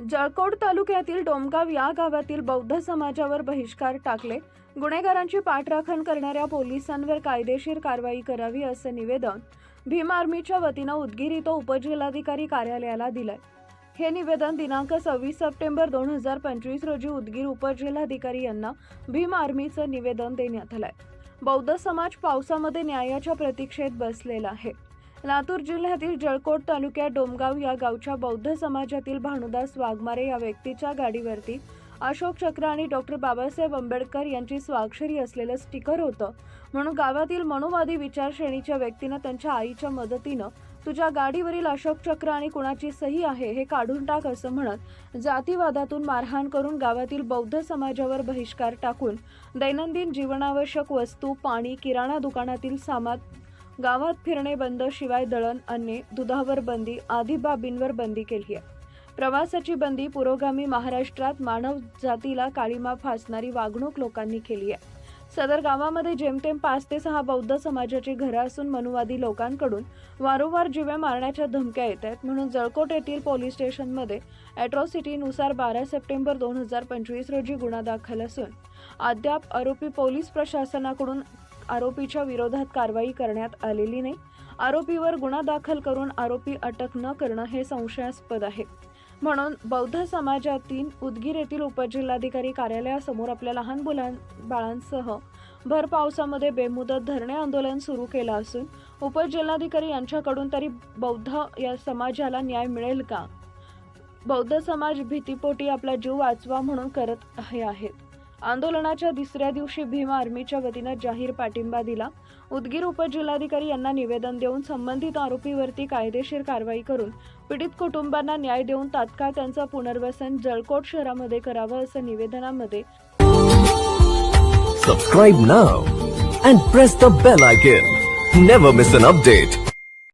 जळकोट तालुक्यातील डोमगाव या गावातील बौद्ध समाजावर बहिष्कार टाकले. गुन्हेगारांची पाठराखण करणाऱ्या पोलिसांवर कायदेशीर कारवाई करावी असं निवेदन भीम आर्मीच्या वतीनं उदगीर इथं उपजिल्हाधिकारी कार्यालयाला दिलंय. हे निवेदन दिनांक सव्वीस सप्टेंबर दोन हजार पंचवीस रोजी उदगीर उपजिल्हाधिकारी यांना भीम आर्मीचं निवेदन देण्यात आलंय. बौद्ध समाज पावसामध्ये न्यायाच्या प्रतीक्षेत बसलेला आहे. लातूर जिल्ह्यातील जळकोट तालुक्यात डोमगाव या गावच्या बौद्ध समाजातील भानुदास वाघमारे या व्यक्तीच्या गाडीवरती अशोक चक्र आणि डॉक्टर बाबासाहेब आंबेडकर यांची स्वाक्षरी असलेलं स्टिकर होतं. म्हणून गावातील मनोवादी विचारश्रेणीच्या व्यक्तीनं त्यांच्या आईच्या मदतीनं तुझ्या गाडीवरील अशोक चक्र आणि कुणाची सही आहे हे काढून टाक असं म्हणत जातीवादातून मारहाण करून गावातील बौद्ध समाजावर बहिष्कार टाकून दैनंदिन जीवनावश्यक वस्तू पाणी किराणा दुकानातील सामान गावात फिरणे बंद शिवाय दळण अन्ने दुधावर बंदी आदी बाबींवर बंदी केली आहे प्रवासाची बंदी पुरोगामी महाराष्ट्रात मानव जातीला काळीमा फासणारी वागणूक लोकांनी केली आहे सदर गावामध्ये जेमतेम पाच ते सहा बौद्ध समाजाची घरं असून मनुवादी लोकांकडून वारंवार जिव्या मारण्याच्या धमक्या येत आहेत. म्हणून जळकोट येथील पोलीस स्टेशनमध्ये अॅट्रॉसिटीनुसार बारा सप्टेंबर दोन हजार पंचवीस रोजी गुन्हा दाखल असून अद्याप आरोपी पोलीस प्रशासनाकडून आरोपीच्या विरोधात कारवाई करण्यात आलेली नाही. आरोपीवर गुन्हा दाखल करून आरोपी अटक न करणं हे संशयास्पद आहे. म्हणून बौद्ध समाजातील उदगीर येथील उपजिल्हाधिकारी कार्यालयासमोर आपल्या लहान मुलां बाळांसह भर पावसामध्ये बेमुदत धरणे आंदोलन सुरू केलं असून उपजिल्हाधिकारी यांच्याकडून तरी बौद्ध या समाजाला न्याय मिळेल का? बौद्ध समाज भीतीपोटी आपला जीव वाचवा म्हणून करत हे आहेत. आंदोलनाच्या दुसऱ्या दिवशी भीम आर्मीच्या वतीनं जाहीर पाठिंबा दिला. उदगीर उपजिल्हाधिकारी यांना निवेदन देऊन संबंधित आरोपीवरती कायदेशीर कारवाई करून पीडित कुटुंबांना न्याय देऊन तात्काळ त्यांचं पुनर्वसन जळकोट शहरामध्ये करावं असं निवेदनामध्ये subscribe now and press the bell icon never miss an update